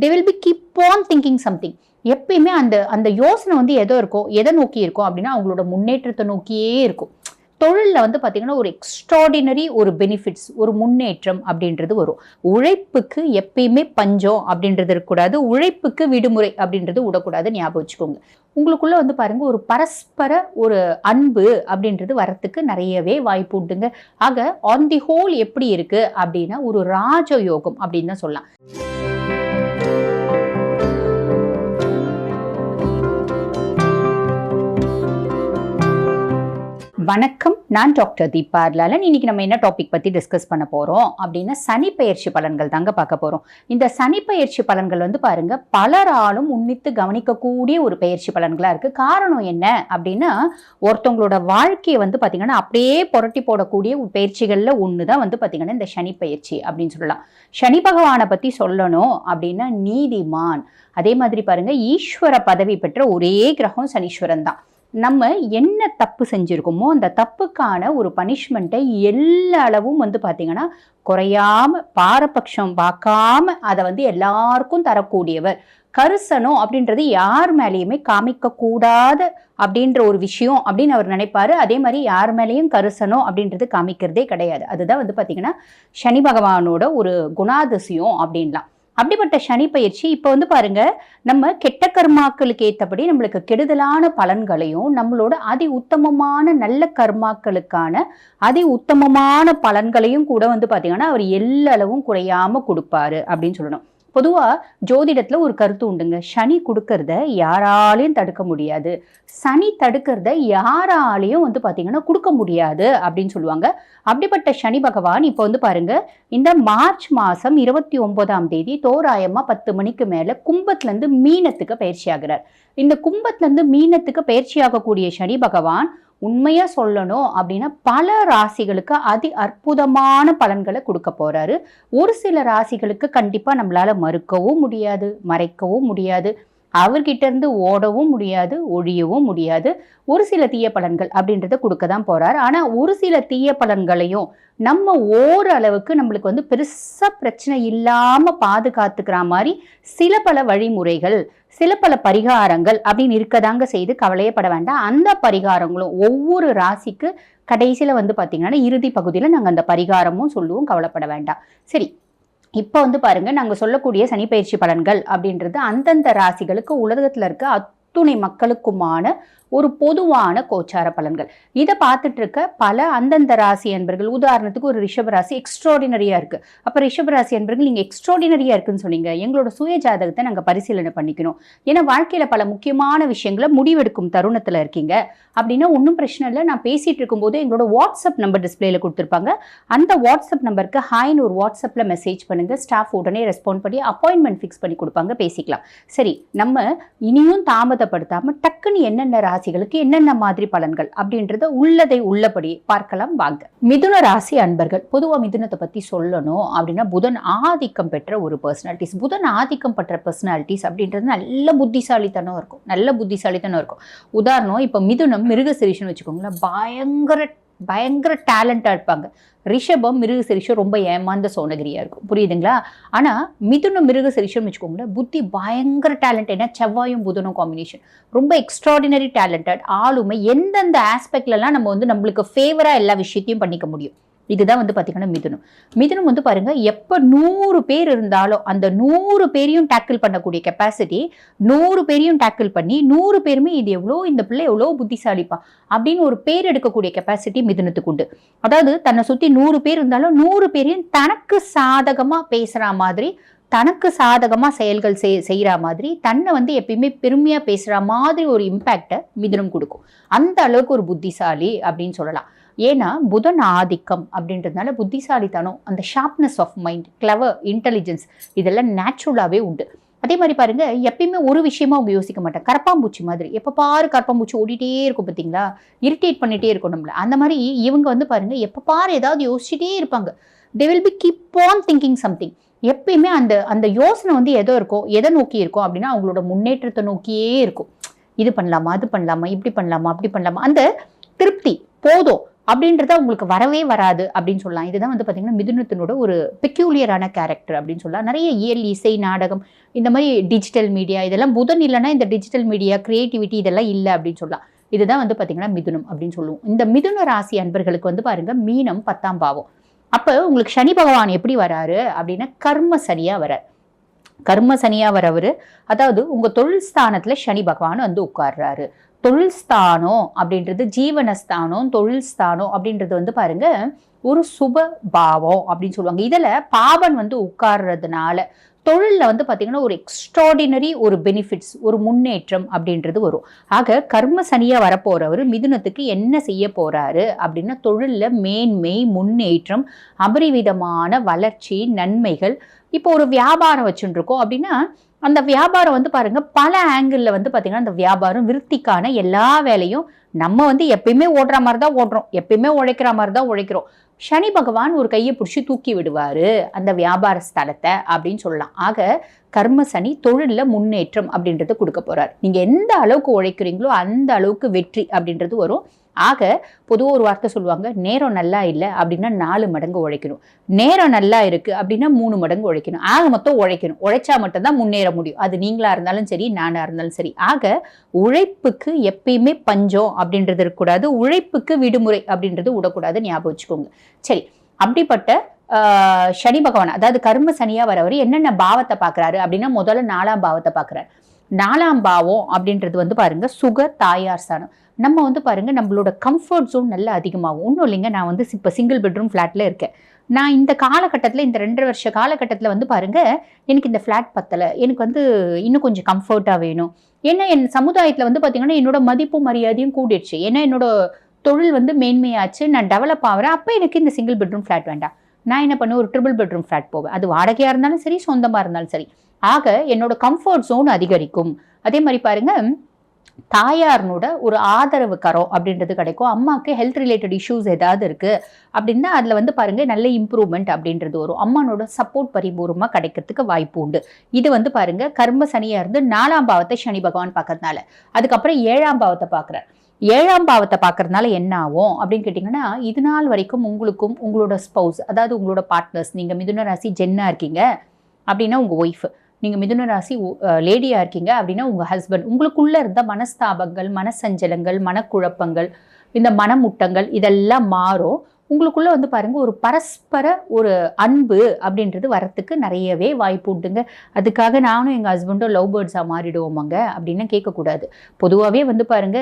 They will be keep on thinking something எப்பயுமே அந்த அந்த யோசனை வந்து எதோ இருக்கும் எதை நோக்கி இருக்கும் அப்படின்னா அவங்களோட முன்னேற்றத்தை நோக்கியே இருக்கும். தொழிலில் வந்து பார்த்திங்கன்னா ஒரு எக்ஸ்ட்ராடினரி ஒரு பெனிஃபிட்ஸ் ஒரு முன்னேற்றம் அப்படின்றது வரும். உழைப்புக்கு எப்பயுமே பஞ்சம் அப்படின்றது இருக்கக்கூடாது. உழைப்புக்கு விடுமுறை அப்படின்றது விடக்கூடாது ஞாபகம் வச்சுக்கோங்க. உங்களுக்குள்ளே வந்து பாருங்க ஒரு பரஸ்பர ஒரு அன்பு அப்படின்றது வரத்துக்கு நிறையவே வாய்ப்பு உண்டுங்க. ஆக ஆன் தி ஹோல் எப்படி இருக்குது அப்படின்னா ஒரு ராஜயோகம் அப்படின்னு தான் சொல்லலாம். வணக்கம். நான் டாக்டர் தீபா லாலன் இன்னைக்கு நம்ம என்ன டாபிக் பத்தி டிஸ்கஸ் பண்ண போறோம் அப்படின்னா சனி பயிற்சி பலன்கள் தாங்க பார்க்க போறோம். இந்த சனி பயிற்சி பலன்கள் வந்து பாருங்க பலராலும் உன்னித்து கவனிக்கக்கூடிய ஒரு பெயர்ச்சி பலன்களா இருக்கு. காரணம் என்ன அப்படின்னா ஒருத்தவங்களோட வாழ்க்கையை வந்து பாத்தீங்கன்னா அப்படியே புரட்டி போடக்கூடிய பயிற்சிகளில் பயிற்சிகள்ல ஒண்ணுதான் வந்து பாத்தீங்கன்னா இந்த சனி பயிற்சி அப்படின்னு சொல்லலாம். சனி பகவானை பத்தி சொல்லணும் அப்படின்னா நீதிமான். அதே மாதிரி பாருங்க ஈஸ்வர பதவி பெற்ற ஒரே கிரகம் சனீஸ்வரன் தான். நம்ம என்ன தப்பு செஞ்சுருக்கோமோ அந்த தப்புக்கான ஒரு பனிஷ்மெண்ட்டை எல்லா அளவும் வந்து பார்த்திங்கன்னா குறையாம பாரபட்சம் பார்க்காம அதை வந்து எல்லாருக்கும் தரக்கூடியவர். கருசனம் அப்படின்றது யார் மேலேயுமே காமிக்கக்கூடாது அப்படின்ற ஒரு விஷயம் அப்படின்னு அவர் நினைப்பாரு. அதே மாதிரி யார் மேலேயும் கருசனம் அப்படின்றது காமிக்கிறதே கிடையாது. அதுதான் வந்து பார்த்திங்கன்னா சனி பகவானோட ஒரு குணாதிசயம் அப்படின்லாம். அப்படிப்பட்ட சனி பயிற்சி இப்போ வந்து பாருங்க நம்ம கெட்ட கர்மாக்களுக்கு ஏற்றபடி நம்மளுக்கு கெடுதலான பலன்களையும் நம்மளோட அதி உத்தமமான நல்ல கர்மாக்களுக்கான அதி உத்தமமான பலன்களையும் கூட வந்து பார்த்தீங்கன்னா அவர் எல்லளவும் குறையாம கொடுப்பாரு அப்படின்னு சொல்லணும். பொதுவாக ஜோதிடத்தில் ஒரு கருத்து உண்டுங்க. சனி கொடுக்கறத யாராலையும் தடுக்க முடியாது. சனி தடுக்கிறத யாராலையும் வந்து பார்த்தீங்கன்னா கொடுக்க முடியாது அப்படின்னு சொல்லுவாங்க. அப்படிப்பட்ட சனி பகவான் இப்போ வந்து பாருங்க இந்த மார்ச் மாதம் இருபத்தி ஒன்பதாம் தேதி தோராயமாக பத்து மணிக்கு மேலே கும்பத்துலேருந்து மீனத்துக்கு பயிற்சி ஆகிறார் இந்த கும்பத்துலேருந்து மீனத்துக்கு பயிற்சி ஆகக்கூடிய சனி பகவான் உண்மையா சொல்லணும் அப்படின்னா பல ராசிகளுக்கு அதி அற்புதமான பலன்களை கொடுக்க போறாரு. ஒரு சில ராசிகளுக்கு கண்டிப்பா நம்மளால மறுக்கவும் முடியாது மறைக்கவும் முடியாது. அவர்கிட்ட இருந்து ஓடவும் முடியாது ஒழியவும் முடியாது. ஒரு சில தீய பலன்கள் அப்படின்றத கொடுக்க தான் போறார். ஆனா ஒரு சில தீய பலன்களையும் நம்ம ஓரளவுக்கு நம்மளுக்கு வந்து பெருசா பிரச்சனை இல்லாம பாதுகாத்துக்கிற மாதிரி சில பல வழிமுறைகள் சில பல பரிகாரங்கள் அப்படின்னு இருக்கதாங்க செய்து கவலையப்பட வேண்டாம். அந்த பரிகாரங்களும் ஒவ்வொரு ராசிக்கு கடைசியில வந்து பாத்தீங்கன்னா இறுதி பகுதியில நாங்கள் அந்த பரிகாரமும் சொல்லுவோம். கவலைப்பட வேண்டாம். சரி இப்போ வந்து பாருங்க நாங்க சொல்லக்கூடிய சனிப்பயிற்சி பலன்கள் அப்படின்றது அந்தந்த ராசிகளுக்கு உலகத்தில் இருக்க அத்துணை மக்களுக்குமான ஒரு பொதுவான கோச்சார பலன்கள். இதை பார்த்துட்டு இருக்க பல அந்தந்த ராசி என்பர்கள் உதாரணத்துக்கு ஒரு ரிஷப ராசி எக்ஸ்ட்ராடினரியா இருக்கு. அப்ப ரிஷப ராசி என்பர்கள் நீங்க எக்ஸ்ட்ராடினரியா இருக்குன்னு சொன்னீங்க. எங்களோட சுய ஜாதகத்தை நாங்க பரிசீலனை பண்ணிக்கணும். ஏன்னா வாழ்க்கையில பல முக்கியமான விஷயங்களை முடிவெடுக்கும் தருணத்துல இருக்கீங்க. அப்படின்னா ஒன்றும் பிரச்சனை இல்லை. நான் பேசிட்டு இருக்கும்போது எங்களோட வாட்ஸ்அப் நம்பர் டிஸ்பிளேல கொடுத்துருப்பாங்க. அந்த வாட்ஸ்அப் நம்பருக்கு ஹாய்னு ஒரு வாட்ஸ்அப்ல மெசேஜ் பண்ணுங்க. ஸ்டாஃப் உடனே ரெஸ்பாண்ட் பண்ணி அப்பாயின்மெண்ட் ஃபிக்ஸ் பண்ணி கொடுப்பாங்க. பேசிக்கலாம். சரி நம்ம இனியும் தாமதப்படுத்தாம டக்குன்னு என்னென்ன ராசிகளுக்கு என்னென்ன மாதிரி பலன்கள் அப்படின்றத உள்ளதை உள்ளபடி பார்க்கலாம் வாங்க. மிதுன ராசி அன்பர்கள் பொதுவாக மிதுனத்தை பத்தி சொல்லணும் அப்படின்னா புதன் ஆதிக்கம் பெற்ற ஒரு பர்சனாலிட்டிஸ் புதன் ஆதிக்கம் பெற்ற பர்சனாலிட்டிஸ் அப்படின்றது நல்ல புத்திசாலித்தனம் இருக்கும். நல்ல புத்திசாலித்தனம் இருக்கும். உதாரணம் இப்போ மிதுனம் மிருகசிரிஷன் வச்சுக்கோங்களேன் பயங்கர பயங்கர டேலண்டாக இருப்பாங்க. ரிஷபம் மிருகசரிஷம் ரொம்ப ஏமாந்த சோனகிரியாக இருக்கும். புரியுதுங்களா? ஆனா மிருக மிருகசிரிஷம் வச்சுக்கோங்களேன் புத்தி பயங்கர டேலண்ட் ஏன்னா செவ்வாயும் புதனும் காம்பினேஷன் ரொம்ப எக்ஸ்ட்ராடினரி டேலண்டட் ஆளுமை எந்தெந்த ஆஸ்பெக்ட்லலாம் நம்ம வந்து நம்மளுக்கு ஃபேவராக எல்லா விஷயத்தையும் பண்ணிக்க முடியும். இதுதான் வந்து பார்த்தீங்கன்னா மிதுனம். மிதுனம் வந்து பாருங்க எப்போ நூறு பேர் இருந்தாலும் அந்த நூறு பேரையும் டேக்கிள் பண்ணக்கூடிய கெப்பாசிட்டி நூறு பேரையும் டேக்கிள் பண்ணி நூறு பேருமே இது எவ்வளோ இந்த பிள்ளை எவ்வளோ புத்திசாலிப்பா அப்படின்னு ஒரு பேர் எடுக்கக்கூடிய கெப்பாசிட்டி மிதுனத்துக்கு உண்டு. அதாவது தன்னை சுற்றி நூறு பேர் இருந்தாலும் நூறு பேரையும் தனக்கு சாதகமாக பேசுகிற மாதிரி தனக்கு சாதகமாக செயல்கள் செய் செய்கிற மாதிரி தன்னை வந்து எப்பயுமே பெருமையாக பேசுகிற மாதிரி ஒரு இம்பேக்டை மிதுனம் கொடுக்கும். அந்த அளவுக்கு ஒரு புத்திசாலி அப்படின்னு சொல்லலாம். ஏன்னா புதன் ஆதிக்கம் அப்படின்றதுனால புத்திசாலித்தனம் அந்த sharpness of mind clever intelligence இதெல்லாம் நேச்சுரலாகவே உண்டு. அதே மாதிரி பாருங்க எப்பயுமே ஒரு விஷயமா அவங்க யோசிக்க மாட்டாங்க. கரப்பாம்பூச்சி மாதிரி. எப்போ பாரு கரப்பாம்பூச்சி ஓடிட்டே இருக்கும் பார்த்தீங்களா இரிட்டேட் பண்ணிட்டே இருக்கும் நம்மள. அந்த மாதிரி இவங்க வந்து பாருங்க எப்போ பாரு ஏதாவது யோசிச்சுட்டே இருப்பாங்க. They will be keep on thinking something எப்பயுமே அந்த அந்த யோசனை வந்து எதோ இருக்கும் எதை நோக்கி இருக்கும் அப்படின்னா அவங்களோட முன்னேற்றத்தை நோக்கியே இருக்கும். இது பண்ணலாமா அது பண்ணலாமா இப்படி பண்ணலாமா அப்படி பண்ணலாமா. அந்த திருப்தி போதும். அப்படின்றத உங்களுக்கு வரவே வராது அப்படின்னு சொல்லலாம். இதுதான் வந்து பார்த்தீங்கன்னா மிதுனத்தினோட ஒரு பெக்யூலியரான கேரக்டர் அப்படின்னு சொல்லலாம். நிறைய இயல் இசை நாடகம் இந்த மாதிரி டிஜிட்டல் மீடியா இதெல்லாம் புதன் இல்லைன்னா இந்த டிஜிட்டல் மீடியா கிரியேட்டிவிட்டி இதெல்லாம் இல்லை அப்படின்னு சொல்லலாம். இதுதான் வந்து பார்த்தீங்கன்னா மிதுனம் அப்படின்னு சொல்லுவோம். இந்த மிதுன ராசி அன்பர்களுக்கு வந்து பாருங்க மீனம் பத்தாம் பாவம். அப்போ உங்களுக்கு சனி பகவான் எப்படி வராரு அப்படின்னா கர்ம சனியாக வரார். கர்ம சனியாக வரவர் அதாவது உங்கள் தொழில் ஸ்தானத்தில் சனி பகவான் வந்து உட்கார்றாரு. தொழில் ஸ்தானம் அப்படின்றது ஜீவனஸ்தானம் தொழில் ஸ்தானம் அப்படின்றது வந்து பாருங்க ஒரு சுப பாவம் அப்படின்னு சொல்லுவாங்க. இதில் பாவன் வந்து உட்கார்றதுனால தொழிலில் வந்து பார்த்தீங்கன்னா ஒரு எக்ஸ்ட்ராடினரி ஒரு பெனிஃபிட்ஸ் ஒரு முன்னேற்றம் அப்படின்றது வரும். ஆக கர்ம சனியாக வரப்போகிறவர் மிதுனத்துக்கு என்ன செய்ய போகிறாரு அப்படின்னா தொழிலில் மேன்மை முன்னேற்றம் அபரிவிதமான வளர்ச்சி நன்மைகள். இப்போ ஒரு வியாபாரம் வச்சுட்டுருக்கோம் அப்படின்னா அந்த வியாபாரம் வந்து பாருங்க பல ஆங்கிளில் வந்து பார்த்தீங்கன்னா அந்த வியாபாரம் விருத்திக்கான எல்லா வேலையும் நம்ம வந்து எப்பயுமே ஓடுற மாதிரி தான் ஓடுறோம். எப்பயுமே உழைக்கிற மாதிரி தான் உழைக்கிறோம். சனி பகவான் ஒரு கையை பிடிச்சி தூக்கி விடுவாரு அந்த வியாபார ஸ்தலத்தை அப்படின்னு சொல்லலாம். ஆக கர்ம சனி தொழிலில் முன்னேற்றம் அப்படின்றத கொடுக்க போகிறார் நீங்கள் எந்த அளவுக்கு உழைக்கிறீங்களோ அந்த அளவுக்கு வெற்றி அப்படின்றது வரும். ஆக பொதுவாக ஒரு வார்த்தை சொல்லுவாங்க நேரம் நல்லா இல்லை அப்படின்னா நாலு மடங்கு உழைக்கணும். நேரம் நல்லா இருக்குது அப்படின்னா மூணு மடங்கு உழைக்கணும். ஆக மொத்தம் உழைக்கணும். உழைச்சா மட்டும்தான் முன்னேற முடியும். அது நீங்களாக இருந்தாலும் சரி நானாக இருந்தாலும் சரி. ஆக உழைப்புக்கு எப்பயுமே பஞ்சம் அப்படின்றது இருக்கக்கூடாது. உழைப்புக்கு விடுமுறை அப்படின்றது விடக்கூடாது ஞாபகம் வச்சுக்கோங்க. சரி அப்படிப்பட்ட சனி பகவான் அதாவது கர்ம சனியாக வரவர் என்னென்ன பாவத்தை பார்க்கறாரு அப்படின்னா முதல்ல நாலாம் பாவத்தை பார்க்கறாரு. நாலாம் பாவம் அப்படின்றது வந்து பாருங்க சுக தாயார் சாணம் நம்ம வந்து பாருங்க நம்மளோட கம்ஃபர்ட் ஜோன் நல்லா அதிகமாகும். ஒன்றும் இல்லைங்க நான் வந்து இப்போ சிங்கிள் பெட்ரூம் ஃப்ளாட்டில் இருக்கேன். நான் இந்த காலகட்டத்தில் இந்த ரெண்டரை வருஷ காலகட்டத்தில் வந்து பாருங்க எனக்கு இந்த ஃப்ளாட் பத்தலை. எனக்கு வந்து இன்னும் கொஞ்சம் கம்ஃபர்ட்டாக வேணும். ஏன்னா என் சமுதாயத்தில் வந்து பார்த்தீங்கன்னா என்னோட மதிப்பும் மரியாதையும் கூடிடுச்சு. ஏன்னா என்னோட தொழில் வந்து மேன்மையாச்சு. நான் டெவலப் ஆகிறேன் அப்போ எனக்கு இந்த சிங்கிள் பெட்ரூம் ஃப்ளாட் வேண்டாம். நான் என்ன பண்ணுவேன்? ஒரு ட்ரிபிள் பெட்ரூம் ஃப்ளாட் போவேன். அது வாடகையாக இருந்தாலும் சரி சொந்தமாக இருந்தாலும் சரி. ஆக என்னோட கம்ஃபர்ட் ஜோன் அதிகரிக்கும். அதே மாதிரி பாருங்க தாயார்னோட ஒரு ஆதரவு கரம் அப்படின்றது கிடைக்கும். அம்மாவுக்கு ஹெல்த் ரிலேட்டட் இஷ்யூஸ் ஏதாவது இருக்கு அப்படின்னா அதில் வந்து பாருங்க நல்ல இம்ப்ரூவ்மெண்ட் அப்படின்றது வரும். அம்மானோட சப்போர்ட் பரிபூர்வமாக கிடைக்கிறதுக்கு வாய்ப்பு உண்டு. இது வந்து பாருங்க கர்ம சனியாக இருந்து நாலாம் பாவத்தை சனி பகவான் பார்க்கறதுனால. அதுக்கப்புறம் ஏழாம் பாவத்தை பார்க்குறேன் ஏழாம் பாவத்தை பார்க்கறதுனால என்ன ஆகும் அப்படின்னு கேட்டிங்கன்னா இது நாள் வரைக்கும் உங்களுக்கும் உங்களோட ஸ்பௌஸ் அதாவது உங்களோட பார்ட்னர்ஸ் நீங்கள் மிதுன ராசி ஜென்னாக இருக்கீங்க அப்படின்னா உங்கள் ஒய்ஃப் நீங்கள் மிதுன ராசி லேடியாக இருக்கீங்க அப்படின்னா உங்கள் ஹஸ்பண்ட் உங்களுக்குள்ளே இருந்த மனஸ்தாபங்கள் மனசஞ்சலங்கள் மனக்குழப்பங்கள் இந்த மனமுட்டங்கள் இதெல்லாம் மாறும். உங்களுக்குள்ள வந்து பாருங்க ஒரு பரஸ்பர ஒரு அன்பு அப்படின்றது வரத்துக்கு நிறையவே வாய்ப்பு உண்டுங்க. அதுக்காக நானும் எங்கள் ஹஸ்பண்டும் லவ் பேர்ட்ஸாக மாறிடுவோமாங்க அப்படின்னு கேட்கக்கூடாது பொதுவாகவே வந்து பாருங்க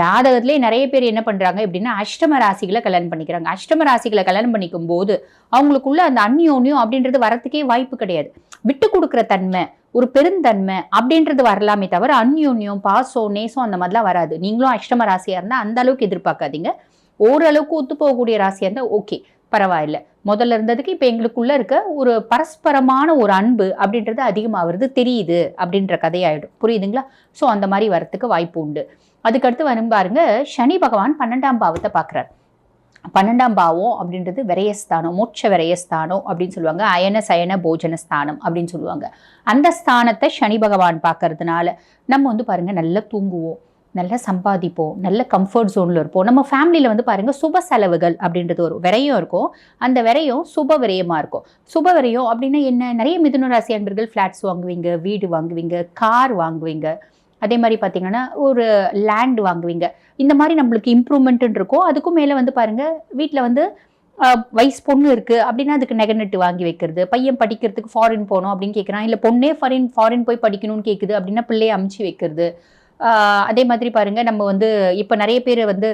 ஜாதகத்திலே நிறைய பேர் என்ன பண்ணுறாங்க எப்படின்னா அஷ்டம ராசிகளை கல்யாணம் பண்ணிக்கிறாங்க. அஷ்டம ராசிகளை கல்யாணம் பண்ணிக்கும் போது அவங்களுக்குள்ள அந்த அந்யோன்யம் அப்படின்றது வரத்துக்கே வாய்ப்பு கிடையாது. விட்டு கொடுக்குற தன்மை ஒரு பெருந்தன்மை அப்படின்றது வரலாமே தவிர அந்யோன்யம் பாசம் நேசம் அந்த மாதிரிலாம் வராது. நீங்களும் அஷ்டம ராசியாக இருந்தால் அந்த அளவுக்கு எதிர்பார்க்காதீங்க. ஓரளவுக்கு ஒத்து போகக்கூடிய ராசியாக இருந்தால் ஓகே பரவாயில்ல. முதல்ல இருந்ததுக்கு இப்போ எங்களுக்குள்ள இருக்க ஒரு பரஸ்பரமான ஒரு அன்பு அப்படின்றது அதிகமாகிறது தெரியுது அப்படின்ற கதையாயிடும். புரியுதுங்களா? ஸோ அந்த மாதிரி வரத்துக்கு வாய்ப்பு உண்டு. அதுக்கடுத்து வரும் பாருங்க சனி பகவான் பன்னெண்டாம் பாவத்தை பார்க்குறாரு. பன்னெண்டாம் பாவம் அப்படின்றது விரயஸ்தானம் மோட்ச விரயஸ்தானம் அப்படின்னு சொல்லுவாங்க. அயன சயன போஜன ஸ்தானம் அப்படின்னு சொல்லுவாங்க. அந்த ஸ்தானத்தை சனி பகவான் பார்க்கறதுனால நம்ம வந்து பாருங்க நல்லா தூங்குவோம். நல்லா சம்பாதிப்போம் நல்ல கம்ஃபர்ட் ஜோனில் இருப்போம். நம்ம ஃபேமிலியில் வந்து பாருங்கள் சுப செலவுகள் அப்படின்றது ஒரு விரையும் இருக்கும். அந்த விரையும் சுப விரயமாக இருக்கும். சுப விரயம் அப்படின்னா என்ன? நிறைய மிதுன ராசி அன்பர்கள் ஃப்ளாட்ஸ் வாங்குவீங்க வீடு வாங்குவீங்க கார் வாங்குவீங்க. அதே மாதிரி பார்த்தீங்கன்னா ஒரு லேண்ட் வாங்குவீங்க. இந்த மாதிரி நம்மளுக்கு இம்ப்ரூவ்மெண்ட்டுன்னு இருக்கும். அதுக்கும் மேலே வந்து பாருங்க வீட்டில் வந்து வயசு பொண்ணு இருக்குது அப்படின்னா அதுக்கு நெகநெட்டு வாங்கி வைக்கிறது. பையன் படிக்கிறதுக்கு ஃபாரின் போகணும் அப்படின்னு கேட்குறான் இல்லை பொண்ணே ஃபாரின் ஃபாரின் போய் படிக்கணும்னு கேட்குது அப்படின்னா பிள்ளையை அமுச்சு வைக்கிறது. அதே மாதிரி பாருங்கள் நம்ம வந்து இப்போ நிறைய பேர் வந்து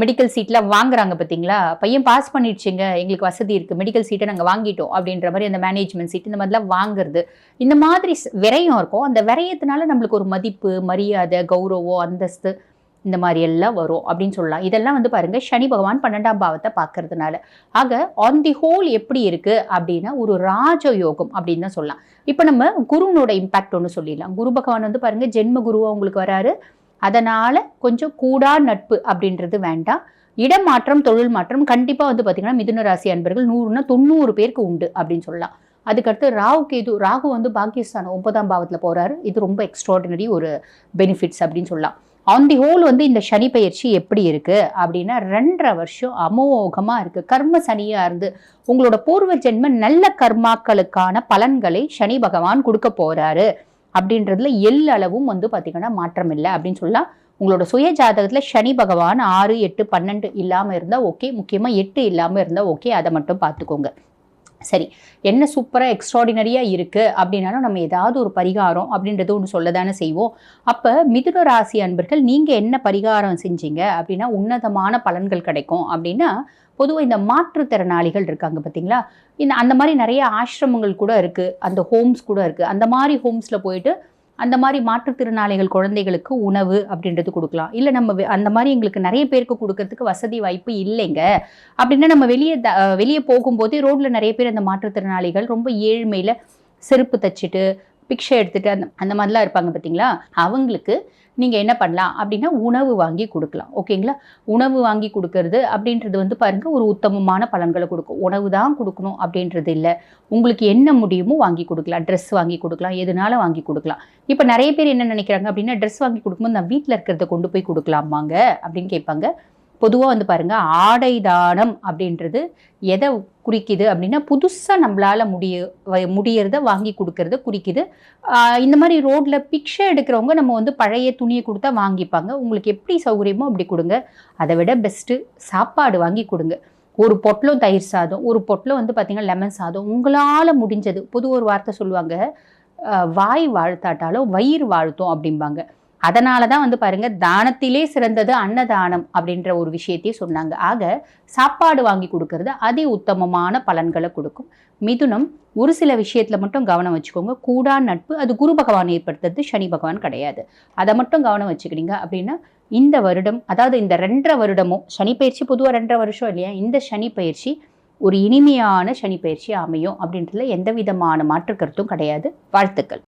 மெடிக்கல் சீட்லாம் வாங்குறாங்க பார்த்தீங்களா பையன் பாஸ் பண்ணிடுச்சுங்க எங்களுக்கு வசதி இருக்குது மெடிக்கல் சீட்டை நாங்கள் வாங்கிட்டோம் அப்படின்ற மாதிரி அந்த மேனேஜ்மெண்ட் சீட் இந்த மாதிரிலாம் வாங்குறது. இந்த மாதிரி விரயம் இருக்கும். அந்த விரயத்தினால நம்மளுக்கு ஒரு மதிப்பு மரியாதை கௌரவம் அந்தஸ்து இந்த மாதிரி எல்லாம் வரும் அப்படின்னு சொல்லலாம். இதெல்லாம் வந்து பாருங்க சனி பகவான் பன்னெண்டாம் பாவத்தை பார்க்கறதுனால. ஆக ஆன் தி ஹோல் எப்படி இருக்கு அப்படின்னா ஒரு ராஜயோகம் அப்படின்னு தான் சொல்லலாம். இப்போ நம்ம குருனோட இம்பாக்ட் ஒன்று சொல்லிடலாம். குரு பகவான் வந்து பாருங்க ஜென்ம குருவாக உங்களுக்கு வராரு. அதனால கொஞ்சம் கூடா நட்பு அப்படின்றது வேண்டாம். இடமாற்றம் தொழில் மாற்றம் கண்டிப்பாக வந்து பார்த்தீங்கன்னா மிதுன ராசி அன்பர்கள் நூறுனா தொண்ணூறு பேருக்கு உண்டு அப்படின்னு சொல்லலாம். அதுக்கடுத்து ராகு கேது ராகு வந்து பாகிஸ்தான் ஒன்பதாம் பாவத்தில் போகிறாரு இது ரொம்ப எக்ஸ்ட்ராடினரி ஒரு பெனிஃபிட்ஸ் அப்படின்னு சொல்லலாம். ஆன் தி ஹோல் வந்து இந்த சனி பயிற்சி எப்படி இருக்குது அப்படின்னா ரெண்டரை வருஷம் அமோகமாக இருக்குது கர்ம சனியாக இருந்து உங்களோட பூர்வ ஜென்ம நல்ல கர்மாக்களுக்கான பலன்களை சனி பகவான் கொடுக்க போகிறாரு அப்படின்றதுல எல்லளவும் வந்து பார்த்திங்கன்னா மாற்றம் இல்லை அப்படின்னு சொல்லலாம். உங்களோட சுய ஜாதகத்தில் சனி பகவான் ஆறு எட்டு பன்னெண்டு இல்லாமல் இருந்தால் ஓகே முக்கியமாக எட்டு இல்லாமல் இருந்தால் ஓகே அதை மட்டும் பார்த்துக்கோங்க. சரி என்ன சூப்பராக எக்ஸ்ட்ராடினரியாக இருக்குது அப்படின்னாலும் நம்ம ஏதாவது ஒரு பரிகாரம் அப்படின்றது ஒன்று சொல்ல தானே செய்வோம். அப்போ மிதுன ராசி அன்பர்கள் நீங்கள் என்ன பரிகாரம் செஞ்சீங்க? அப்படின்னா உன்னதமான பலன்கள் கிடைக்கும். அப்படின்னா பொதுவாக இந்த மாற்றுத்திறனாளிகள் இருக்காங்க பார்த்தீங்களா இந்த அந்த மாதிரி நிறைய ஆசிரமங்கள் கூட இருக்குது அந்த ஹோம்ஸ் கூட இருக்குது அந்த மாதிரி ஹோம்ஸில் போயிட்டு அந்த மாதிரி மாற்றுத்திறனாளிகள் குழந்தைகளுக்கு உணவு அப்படின்றது கொடுக்கலாம். இல்லை நம்ம வெ- அந்த மாதிரி எங்களுக்கு நிறைய பேருக்கு கொடுக்கறதுக்கு வசதி வாய்ப்பு இல்லைங்க. அப்படின்னா நம்ம வெளியே த- வெளியே போகும்போதே ரோட்டில் நிறைய பேர் அந்த மாற்றுத்திறனாளிகள் ரொம்ப ஏழ்மையில் செருப்பு தச்சுட்டு பிக்ஷை எடுத்துட்டு அந்த அந்த மாதிரிலாம் இருப்பாங்க பார்த்தீங்களா? அவங்களுக்கு நீங்கள் என்ன பண்ணலாம் அப்படின்னா உணவு வாங்கி கொடுக்கலாம். ஓகேங்களா? உணவு வாங்கி கொடுக்கறது அப்படின்றது வந்து பாருங்கள் ஒரு உத்தமமான பலன்களை கொடுக்கும். உணவு தான் கொடுக்கணும் அப்படின்றது இல்லை. உங்களுக்கு என்ன முடியுமோ வாங்கி கொடுக்கலாம். ட்ரெஸ் வாங்கி கொடுக்கலாம். எதுனாலும் வாங்கி கொடுக்கலாம். இப்போ நிறைய பேர் என்ன நினைக்கிறாங்க அப்படின்னா ட்ரெஸ் வாங்கி கொடுக்கும்போது நான் வீட்டில் இருக்கிறத கொண்டு போய் கொடுக்கலாமாங்க? அப்படின்னு கேட்பாங்க. பொதுவாக வந்து பாருங்கள் ஆடை தானம் அப்படின்றது எதை குறிக்குது அப்படின்னா புதுசாக நம்மளால் முடிய முடியறத வாங்கி கொடுக்கறத குறிக்குது. இந்த மாதிரி ரோட்டில் பிக்சர் எடுக்கிறவங்க நம்ம வந்து பழைய துணியை கொடுத்தா வாங்கிப்பாங்க. உங்களுக்கு எப்படி சௌகரியமோ அப்படி கொடுங்க. அதை விட பெஸ்ட்டு சாப்பாடு வாங்கி கொடுங்க. ஒரு பொட்டலும் தயிர் சாதம் ஒரு பொட்டலும் வந்து பார்த்தீங்கன்னா லெமன் சாதம் உங்களால் முடிஞ்சது. பொது ஒரு வார்த்தை சொல்லுவாங்க வாய் வாழ்த்தாட்டாலும் வயிறு வாழ்த்தும் அப்படிம்பாங்க. அதனால தான் வந்து பாருங்க தானத்திலே சிறந்தது அன்னதானம் அப்படின்ற ஒரு விஷயத்தையே சொன்னாங்க. ஆக சாப்பாடு வாங்கி கொடுக்கறது அதி உத்தமமான பலன்களை கொடுக்கும். மிதுனம் ஒரு சில விஷயத்தில் மட்டும் கவனம் வச்சுக்கோங்க. கூடா நட்பு அது குரு பகவான் ஏற்படுத்துறது சனி பகவான் கிடையாது. அதை மட்டும் கவனம் வச்சுக்கிறீங்க அப்படின்னா இந்த வருடம் அதாவது இந்த ரெண்டரை வருடமும் சனி பயிற்சி பொதுவாக ரெண்டரை வருஷம் இல்லையா? இந்த சனி பயிற்சி ஒரு இனிமையான சனி பயிற்சி அமையும் அப்படின்றதுல எந்த விதமான மாற்று கருத்தும் கிடையாது. வாழ்த்துக்கள்.